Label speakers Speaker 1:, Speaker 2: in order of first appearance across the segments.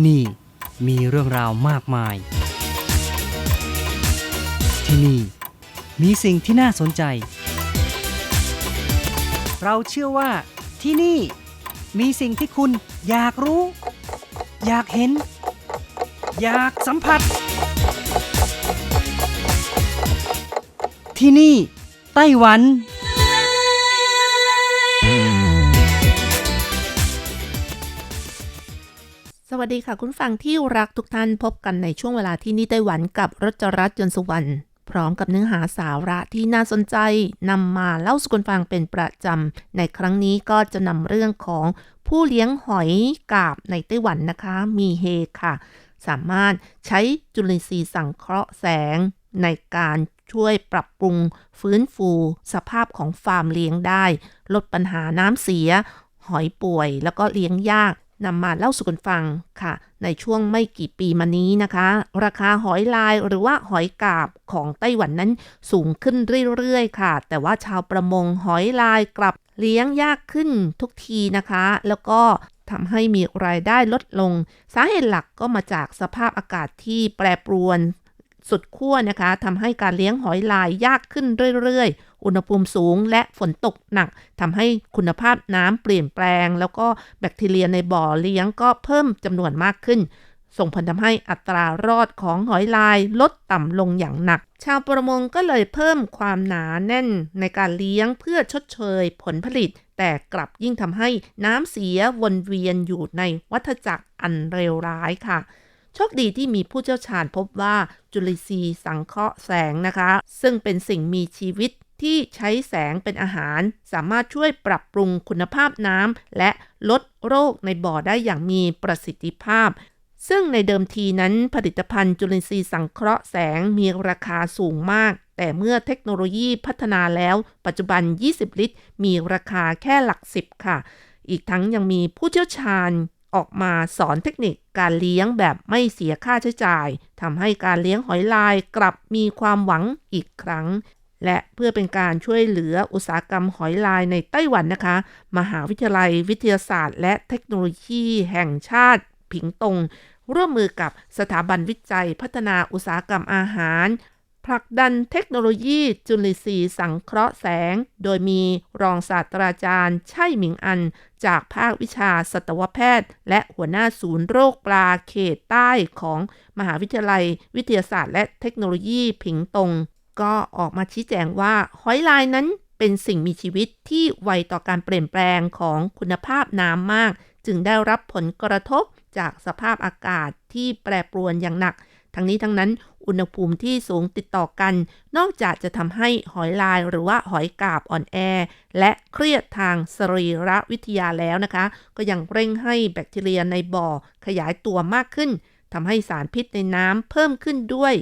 Speaker 1: ที่นี่มีเรื่องราวมากมาย ที่นี่มีสิ่งที่น่าสนใจ เราเชื่อว่าที่นี่มีสิ่งที่คุณอยากรู้ อยากเห็น อยากสัมผัส ที่นี่ไต้หวัน
Speaker 2: วัสดีค่ะ คุณฟังที่รักทุกท่านพบกันในช่วงเวลาที่นี่ไต้หวันกับรจรัสยนสุวรรณพร้อมกับเนื้อหาสาระที่น่าสนใจนำมาเล่าสู่กันฟังเป็นประจำ ในครั้งนี้ก็จะนำเรื่องของผู้เลี้ยงหอยกาบในไต้หวันนะคะ มีเฮค่ะ สามารถใช้จุลินทรีย์สังเคราะห์แสง ในการช่วยปรับปรุงฟื้นฟู สภาพของฟาร์มเลี้ยงได้ ลดปัญหาน้ำเสีย หอยป่วยแล้วก็เลี้ยงยาก นำมาเล่าสู่กันฟังค่ะ ในช่วงไม่กี่ปีมานี้นะคะ ราคาหอยลายหรือว่าหอยกาบของไต้หวันนั้นสูงขึ้นเรื่อยๆ ค่ะ แต่ว่าชาวประมงหอยลายกลับเลี้ยงยากขึ้นทุกทีนะคะ แล้วก็ทำให้มีรายได้ลดลง สาเหตุหลักก็มาจากสภาพอากาศที่แปรปรวน สุดขั้วนะคะทำให้การเลี้ยงหอยลายยากขึ้นเรื่อยๆ อุณหภูมิสูงและฝนตกหนักทำให้คุณภาพน้ำเปลี่ยนแปลง แล้วก็แบคทีเรียในบ่อเลี้ยงก็เพิ่มจำนวนมากขึ้น ส่งผลทำให้อัตรารอดของหอยลายลดต่ำลงอย่างหนัก ชาวประมงก็เลยเพิ่มความหนาแน่นในการเลี้ยงเพื่อชดเชยผลผลิต แต่กลับยิ่งทำให้น้ำเสียวนเวียนอยู่ในวัฏจักรอันเลวร้ายค่ะ โชคดีที่มีผู้เชี่ยวชาญพบว่าจุลินทรีย์สังเคราะห์แสงนะคะ ซึ่งเป็นสิ่งมีชีวิตที่ใช้แสงเป็นอาหาร สามารถช่วยปรับปรุงคุณภาพน้ำและลดโรคในบ่อได้อย่างมีประสิทธิภาพ ซึ่งในเดิมทีนั้นผลิตภัณฑ์จุลินทรีย์สังเคราะห์แสงมีราคาสูงมาก แต่เมื่อเทคโนโลยีพัฒนาแล้ว ปัจจุบัน 20 ลิตร มีราคาแค่หลักสิบค่ะ อีกทั้งยังมีผู้เชี่ยวชาญ ออกมาสอนเทคนิคการเลี้ยงแบบไม่เสียค่าใช้จ่ายทำให้การเลี้ยงหอยลายกลับมีความหวังอีกครั้ง และเพื่อเป็นการช่วยเหลืออุตสาหกรรมหอยลายในไต้หวันนะคะ มหาวิทยาลัยวิทยาศาสตร์ และเทคโนโลยีแห่งชาติผิงตง ร่วมมือกับสถาบันวิจัยพัฒนาอุตสาหกรรมอาหาร ผลักดันเทคโนโลยีจุลินทรีย์สังเคราะห์แสง โดยมีรองศาสตราจารย์ไช่หมิงอัน จากภาควิชาสัตวแพทย์ และหัวหน้าศูนย์โรคปลาเขตใต้ของมหาวิทยาลัย วิทยาศาสตร์และเทคโนโลยีผิงตง ก็ออกมาชี้แจงว่าหอยลายนั้นเป็นสิ่งมีชีวิตที่ไวต่อการเปลี่ยนแปลงของคุณภาพน้ำมาก จึงได้รับผลกระทบจากสภาพอากาศที่แปรปรวนอย่างหนัก ทั้งนี้ทั้งนั้นอุณหภูมิที่สูงติดต่อกัน นอกจากจะทำให้หอยลายหรือว่าหอยกาบอ่อนแอ และเครียดทางสรีรวิทยาแล้วนะคะ ก็ยังเร่งให้แบคทีเรียในบ่อขยายตัวมากขึ้นทำให้สารพิษในน้ำเพิ่มขึ้นด้วย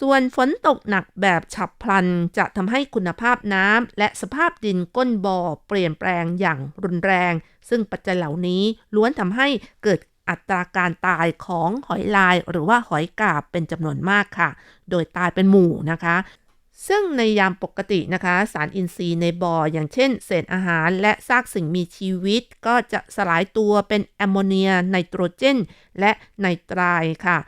Speaker 2: ส่วนฝนตกหนักแบบฉับพลันจะทำให้คุณภาพน้ำและสภาพดินก้นบ่อเปลี่ยนแปลงอย่างรุนแรง ซึ่งปัจจัยเหล่านี้ล้วนทำให้เกิด อัตราการตายของหอยลายหรือว่าหอยกาบเป็นจำนวนมากค่ะ โดยตายเป็นหมู่นะคะ ซึ่งในยามปกตินะคะ สารอินทรีย์ในบ่ออย่างเช่น เศษอาหารและซากสิ่งมีชีวิต ก็จะสลายตัวเป็นแอมโมเนียไนโตรเจน และไนตรายค่ะ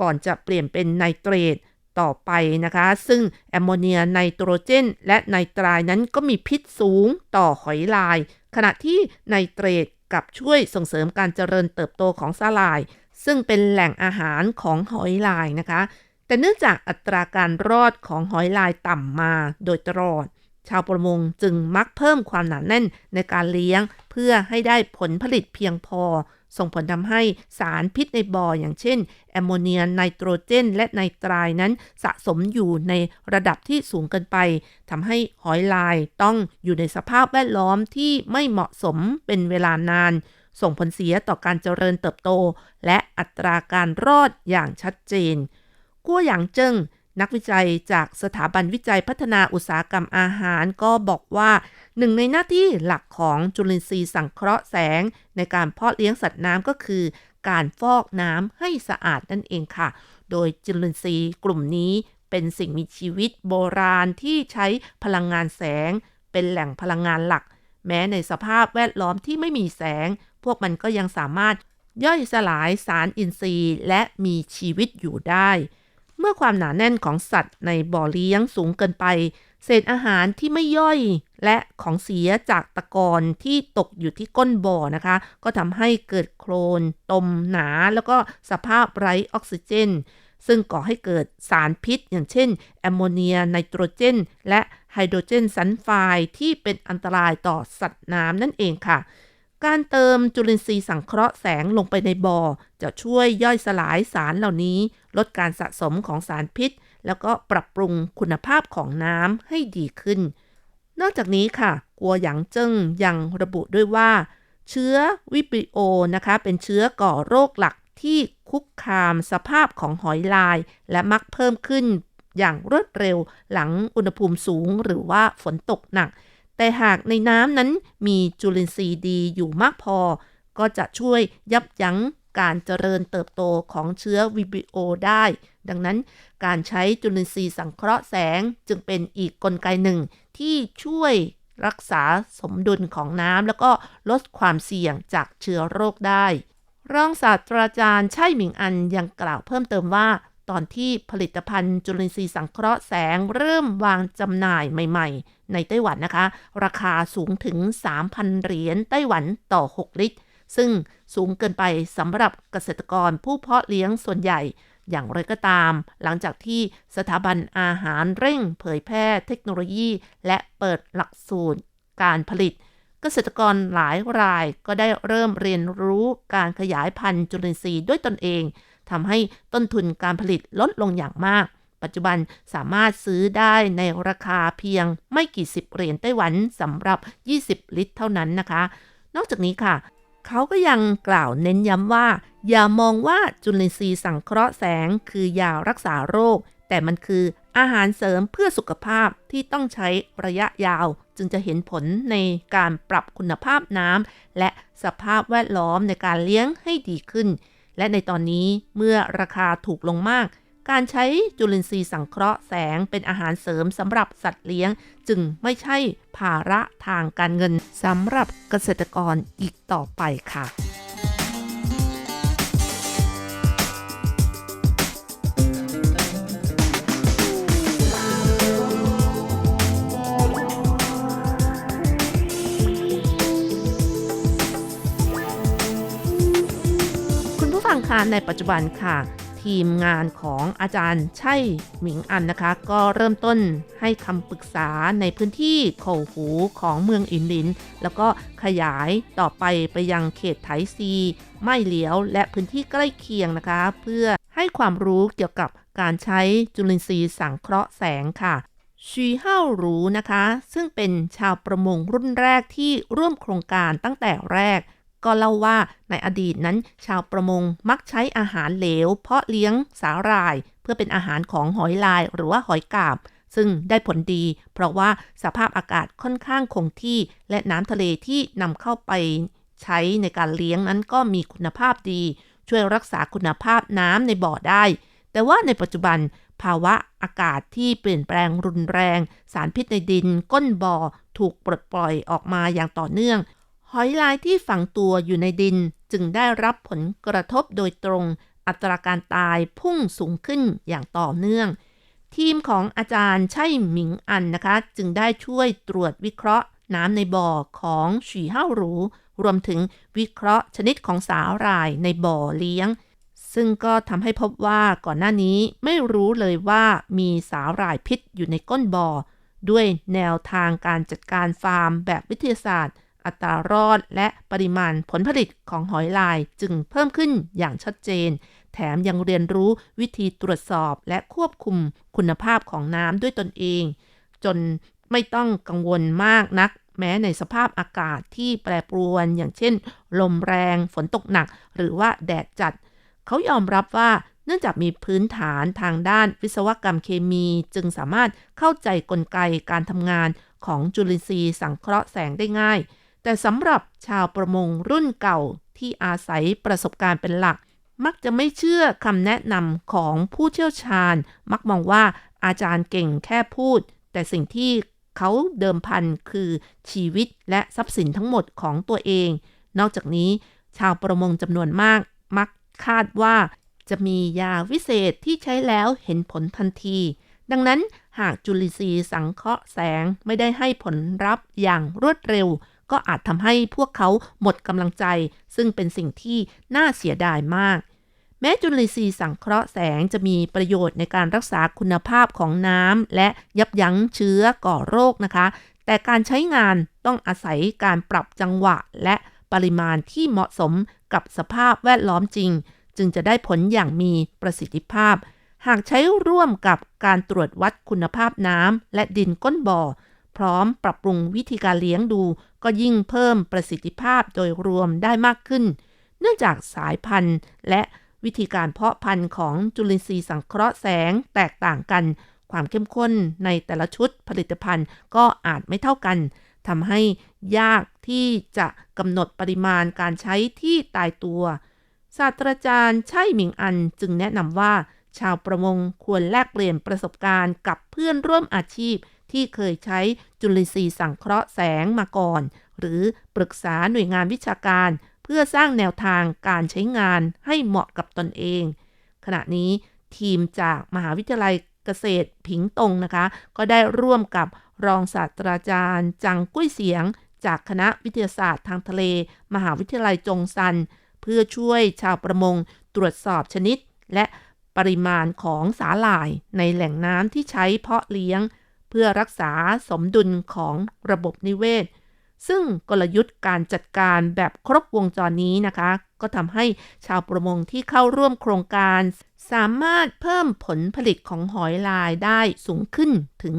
Speaker 2: ก่อนจะเปลี่ยนเป็นไนเตรตต่อไปนะคะ ซึ่งแอมโมเนียไนโตรเจน และไนตรายนั้นก็มีพิษสูงต่อหอยลาย ขณะที่ไนเตรต กับช่วยส่งเสริมการเจริญเติบโตของสาลาย ซึ่งเป็นแหล่งอาหารของหอยลายนะคะ แต่เนื่องจากอัตราการรอดของหอยลายต่ำมาโดยตลอด ชาวประมงจึงมักเพิ่มความหนาแน่นในการเลี้ยง เพื่อให้ได้ผลผลิตเพียงพอ ส่งผลทำให้สารพิษในบ่ออย่างเช่น แอมโมเนียไนโตรเจน และไนตรายนั้นสะสมอยู่ในระดับที่สูงเกินไปทำให้หอยลายต้องอยู่ในสภาพแวดล้อมที่ไม่เหมาะสมเป็นเวลานาน ส่งผลเสียต่อการเจริญเติบโต และอัตราการรอดอย่างชัดเจนกั้วหยางเจิง นักวิจัยจากสถาบันวิจัยพัฒนาอุตสาหกรรมอาหารก็บอกว่า หนึ่งในหน้าที่หลักของจุลินทรีย์สังเคราะห์แสง ในการเพาะเลี้ยงสัตว์น้ำก็คือ การฟอกน้ำให้สะอาดนั่นเองค่ะ โดยจุลินทรีย์กลุ่มนี้เป็นสิ่งมีชีวิตโบราณที่ใช้พลังงานแสง เป็นแหล่งพลังงานหลัก แม้ในสภาพแวดล้อมที่ไม่มีแสง พวกมันก็ยังสามารถย่อยสลายสารอินทรีย์ และมีชีวิตอยู่ได้ เมื่อความหนาแน่นของสัตว์ในบ่อเลี้ยงสูงเกินไป เศษอาหารที่ไม่ย่อยและของเสียจากตะกอนที่ตกอยู่ที่ก้นบ่อนะคะ ก็ทำให้เกิดโคลนตมหนาแล้วก็สภาพไร้ออกซิเจน ซึ่งก่อให้เกิดสารพิษ อย่างเช่น แอมโมเนียไนโตรเจน และไฮโดรเจนซัลไฟด์ที่เป็นอันตรายต่อสัตว์น้ำนั่นเองค่ะการเติมจุลินทรีย์สังเคราะห์แสงลงไปในบ่อ จะช่วยย่อยสลายสารเหล่านี้ ลดการสะสมของสารพิษ แล้วก็ปรับปรุงคุณภาพของน้ำให้ดีขึ้น นอกจากนี้ค่ะ กัวหยางเจิ้งยังระบุด้วยว่า เชื้อวิบริโอนะคะ เป็นเชื้อก่อโรคหลักที่คุกคามสภาพของหอยลาย และมักเพิ่มขึ้นอย่างรวดเร็วหลังอุณหภูมิสูงหรือว่าฝนตกหนัก แต่หากในน้ำนั้นมีจุลินทรีย์ดีอยู่มากพอ ก็จะช่วยยับยั้ง การเจริญเติบโตของเชื้อวิบิโอได้ ดังนั้นการใช้จุลินทรีย์สังเคราะห์แสงจึงเป็นอีกกลไกหนึ่งที่ช่วยรักษาสมดุลของน้ำแล้วก็ลดความเสี่ยงจากเชื้อโรคได้ รองศาสตราจารย์ไช่หมิงอันยังกล่าวเพิ่มเติมว่า ตอนที่ผลิตภัณฑ์จุลินทรีย์สังเคราะห์แสงเริ่มวางจำหน่ายใหม่ๆ ในไต้หวันนะคะ ราคาสูงถึง 3,000 เหรียญไต้หวันต่อ 6 ลิตร ซึ่งสูงเกินไปสำหรับเกษตรกรผู้เพาะเลี้ยงส่วนใหญ่ อย่างไรก็ตาม หลังจากที่สถาบันอาหารเร่งเผยแพร่เทคโนโลยี และเปิดหลักสูตรการผลิต เกษตรกรหลายรายก็ได้เริ่มเรียนรู้การขยายพันธุ์จุลินทรีย์ด้วยตนเองทำให้ต้นทุนการผลิตลดลงอย่างมาก ปัจจุบันสามารถซื้อได้ในราคาเพียงไม่กี่สิบเหรียญไต้หวันสำหรับ 20 ลิตรเท่านั้นนะคะ นอกจากนี้ค่ะ เขาก็ยังกล่าวเน้นย้ำว่า อย่ามองว่าจุลินทรีย์สังเคราะห์แสง คือยารักษาโรค แต่มันคืออาหารเสริมเพื่อสุขภาพที่ต้องใช้ระยะยาว จึงจะเห็นผลในการปรับคุณภาพน้ำและสภาพแวดล้อมในการเลี้ยงให้ดีขึ้น และในตอนนี้เมื่อราคาถูกลงมาก การใช้จุลินทรีย์สังเคราะห์แสงเป็นอาหารเสริมสำหรับสัตว์เลี้ยง จึงไม่ใช่ภาระทางการเงินสำหรับเกษตรกรอีกต่อไปค่ะคุณผู้ฟังคะในปัจจุบันค่ะ ทีมงานของอาจารย์ใช่หมิงอันนะคะ ก็เริ่มต้นให้คำปรึกษาในพื้นที่โขหูของเมืองอินลิน แล้วก็ขยายต่อไปไปยังเขตไถซี ไม่เหลียวและพื้นที่ใกล้เคียงนะคะ เพื่อให้ความรู้เกี่ยวกับการใช้จุลินทรีย์สังเคราะห์แสงค่ะชีเฮารู้นะคะ ซึ่งเป็นชาวประมงรุ่นแรกที่ร่วมโครงการตั้งแต่แรก ก็เล่าว่าในอดีตนั้นชาวประมงมักใช้อาหารเหลว เพาะเลี้ยงสาหร่าย เพื่อเป็นอาหารของหอยลายหรือว่าหอยกาบ ซึ่งได้ผลดี เพราะว่าสภาพอากาศค่อนข้างคงที่ และน้ำทะเลที่นำเข้าไปใช้ในการเลี้ยงนั้นก็มีคุณภาพดี ช่วยรักษาคุณภาพน้ำในบ่อได้ แต่ว่าในปัจจุบันภาวะอากาศที่เปลี่ยนแปลงรุนแรง สารพิษในดิน ก้นบ่อ ถูกปลดปล่อยออกมาอย่างต่อเนื่อง หอยลายที่ฝังตัวอยู่ในดินจึงได้รับผลกระทบโดยตรง อัตราการตายพุ่งสูงขึ้นอย่างต่อเนื่อง ทีมของอาจารย์ใช่หมิงอันนะคะ จึงได้ช่วยตรวจวิเคราะห์น้ำในบ่อของฉีเห้าหรู รวมถึงวิเคราะห์ชนิดของสาหร่ายในบ่อเลี้ยง ซึ่งก็ทำให้พบว่าก่อนหน้านี้ไม่รู้เลยว่ามีสาหร่ายพิษอยู่ในก้นบ่อ ด้วยแนวทางการจัดการฟาร์มแบบวิทยาศาสตร์ อัตรารอดและปริมาณผลผลิตของหอยลายจึงเพิ่มขึ้นอย่างชัดเจน แถมยังเรียนรู้วิธีตรวจสอบและควบคุมคุณภาพของน้ำด้วยตนเอง จนไม่ต้องกังวลมากนัก แม้ในสภาพอากาศที่แปรปรวน อย่างเช่น ลมแรงฝนตกหนัก หรือว่าแดดจัด เขายอมรับว่าเนื่องจากมีพื้นฐานทางด้านวิศวกรรมเคมีจึงสามารถเข้าใจกลไกการทำงานของจุลินทรีย์สังเคราะห์แสงได้ง่าย แต่สำหรับชาวประมงรุ่นเก่าที่อาศัยประสบการณ์เป็นหลัก มักจะไม่เชื่อคำแนะนำของผู้เชี่ยวชาญ มักมองว่าอาจารย์เก่งแค่พูด แต่สิ่งที่เขาเดิมพันคือชีวิตและทรัพย์สินทั้งหมดของตัวเอง นอกจากนี้ ชาวประมงจำนวนมาก มักคาดว่าจะมียาวิเศษที่ใช้แล้วเห็นผลทันที ดังนั้นหากจุลินทรีย์สังเคราะห์แสงไม่ได้ให้ผลลัพธ์อย่างรวดเร็ว ก็อาจทำให้พวกเขาหมดกำลังใจ ซึ่งเป็นสิ่งที่น่าเสียดายมาก แม้จุลินทรีย์สังเคราะห์แสงจะมีประโยชน์ในการรักษาคุณภาพของน้ำและยับยั้งเชื้อก่อโรคนะคะ แต่การใช้งานต้องอาศัยการปรับจังหวะและปริมาณที่เหมาะสมกับสภาพแวดล้อมจริง จึงจะได้ผลอย่างมีประสิทธิภาพ หากใช้ร่วมกับการตรวจวัดคุณภาพน้ำและดินก้นบ่อ พร้อมปรับปรุงวิธีการเลี้ยงดู ก็ยิ่งเพิ่มประสิทธิภาพโดยรวมได้มากขึ้น เนื่องจากสายพันธุ์ และวิธีการเพาะพันธุ์ของจุลินทรีย์สังเคราะห์แสงแตกต่างกัน ความเข้มข้นในแต่ละชุดผลิตภัณฑ์ก็อาจไม่เท่ากันทำให้ยากที่จะกำหนดปริมาณการใช้ที่ตายตัว ศาสตราจารย์ไช่หมิงอันจึงแนะนำว่า ชาวประมงควรแลกเปลี่ยนประสบการณ์กับเพื่อนร่วมอาชีพ ที่เคยใช้จุลินทรีย์สังเคราะห์แสงมาก่อน หรือปรึกษาหน่วยงานวิชาการ เพื่อสร้างแนวทางการใช้งานให้เหมาะกับตนเอง ขณะนี้ทีมจากมหาวิทยาลัยเกษตรผิงตงนะคะ ก็ได้ร่วมกับรองศาสตราจารย์ จังกุ้ยเสียง จากคณะวิทยาศาสตร์ทางทะเล มหาวิทยาลัยจงซัน เพื่อช่วยชาวประมงตรวจสอบชนิด และปริมาณของสาหร่ายในแหล่งน้ำที่ใช้เพาะเลี้ยง พื่อรักษาสมดุลของระบบนิเวศ ซึ่งกลยุทธ์การจัดการแบบครบวงจรนี้นะคะ ก็ทำให้ชาวประมงที่เข้าร่วมโครงการ สามารถเพิ่มผลผลิตของหอยลายได้สูงขึ้นถึง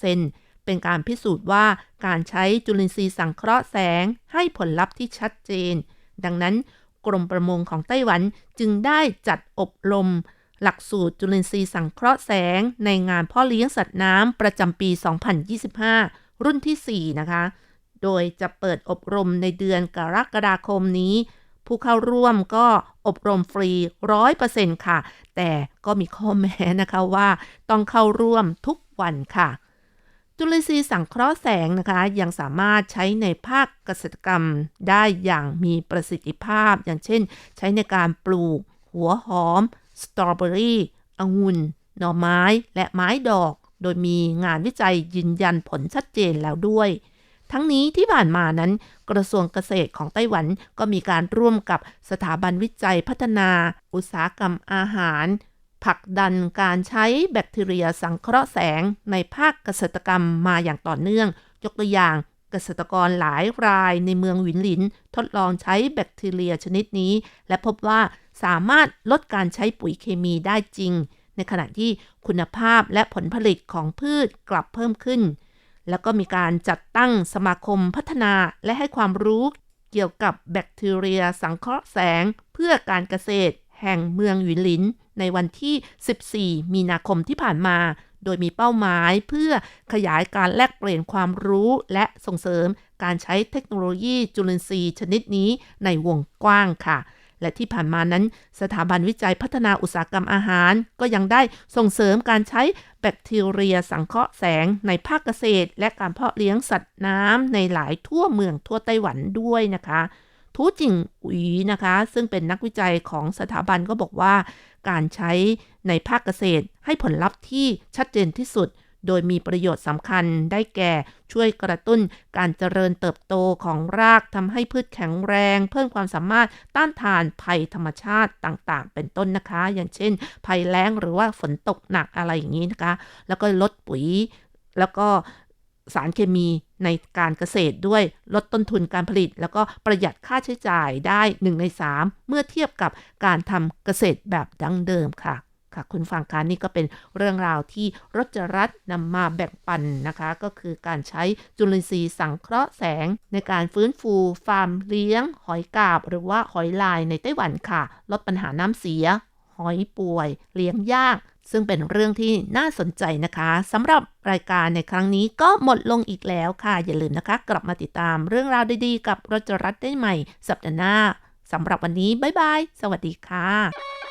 Speaker 2: 40%เป็นการพิสูจน์ว่าการใช้จุลินทรีย์สังเคราะห์แสงให้ผลลัพธ์ที่ชัดเจน ดังนั้นกรมประมงของไต้หวันจึงได้จัดอบรม หลักสูตรจุลินทรีย์สังเคราะห์แสง ในงานพ่อเลี้ยงสัตว์น้ำประจำปี 2025 รุ่นที่ 4 นะคะ โดยจะเปิดอบรมในเดือนกรกฎาคมนี้ ผู้เข้าร่วมก็อบรมฟรี 100%ค่ะ แต่ก็มีข้อแม้นะคะว่าต้องเข้าร่วมทุกวันค่ะ จุลินทรีย์สังเคราะห์แสงนะคะ ยังสามารถใช้ในภาคเกษตรกรรมได้อย่างมีประสิทธิภาพ อย่างเช่น ใช้ในการปลูก หัวหอม สตรอเบอรี่องุ่น หน่อไม้ และไม้ดอก โดยมีงานวิจัยยืนยันผลชัดเจนแล้วด้วย ทั้งนี้ที่ผ่านมานั้น กระทรวงเกษตรของไต้หวันก็มีการร่วมกับสถาบันวิจัยพัฒนา อุตสาหกรรมอาหารผลักดันการใช้แบคทีเรียสังเคราะห์แสงในภาคเกษตรกรรมมาอย่างต่อเนื่อง ยกตัวอย่าง เกษตรกรหลายรายในเมืองหวินหลิน ทดลองใช้แบคทีเรียชนิดนี้ และพบว่าสามารถลดการใช้ปุ๋ยเคมีได้จริง ในขณะที่คุณภาพและผลผลิตของพืชกลับเพิ่มขึ้น แล้วก็มีการจัดตั้งสมาคมพัฒนาและให้ความรู้เกี่ยวกับแบคทีเรียสังเคราะห์แสงเพื่อการเกษตรแห่งเมืองหวินหลินในวันที่ 14 มีนาคมที่ผ่านมา โดยมีเป้าหมายเพื่อขยายการแลกเปลี่ยนความรู้และส่งเสริมการใช้เทคโนโลยีจุลินทรีย์ชนิดนี้ในวงกว้างค่ะ และที่ผ่านมานั้น สถาบันวิจัยพัฒนาอุตสาหกรรมอาหาร ก็ยังได้ส่งเสริมการใช้แบคทีเรียสังเคราะห์แสงในภาคเกษตร และการเพาะเลี้ยงสัตว์น้ำในหลายทั่วเมืองทั่วไต้หวันด้วยนะคะทูจิงอุ๋ยนะคะ ซึ่งเป็นนักวิจัยของสถาบันก็บอกว่า การใช้ในภาคเกษตรให้ผลลัพธ์ที่ชัดเจนที่สุด โดยมีประโยชน์สำคัญได้แก่ช่วยกระตุ้นการเจริญเติบโตของรากทำให้พืชแข็งแรง เพิ่มความสามารถต้านทานภัยธรรมชาติต่างๆ เป็นต้นนะคะ อย่างเช่น ภัยแล้งหรือว่าฝนตกหนักอะไรอย่างนี้นะคะ แล้วก็ลดปุ๋ย แล้วก็ สารเคมีในการเกษตรด้วยลดต้นทุนการผลิต แล้วก็ประหยัดค่าใช้จ่ายได้ 1 ใน 3 เมื่อเทียบกับการทำเกษตรแบบดั้งเดิมค่ะค่ะคุณฟังการนี่ก็เป็นเรื่องราวที่รจรัฐนำมาแบ่งปันนะคะ ก็คือการใช้จุลินทรีย์สังเคราะห์แสง ในการฟื้นฟูฟาร์มเลี้ยง หอยกาบ หรือว่าหอยลายในไต้หวันค่ะ ลดปัญหาน้ำเสีย หอยป่วย เลี้ยงยาก ซึ่งเป็นเรื่องที่น่าสนใจนะคะสำหรับรายการในครั้งนี้ก็หมดลงอีกแล้วค่ะ อย่าลืมนะคะ กลับมาติดตามเรื่องราวดีๆ กับรจรัฐได้ใหม่ สัปดาห์หน้าสำหรับวันนี้ บ๊ายบาย สวัสดีค่ะ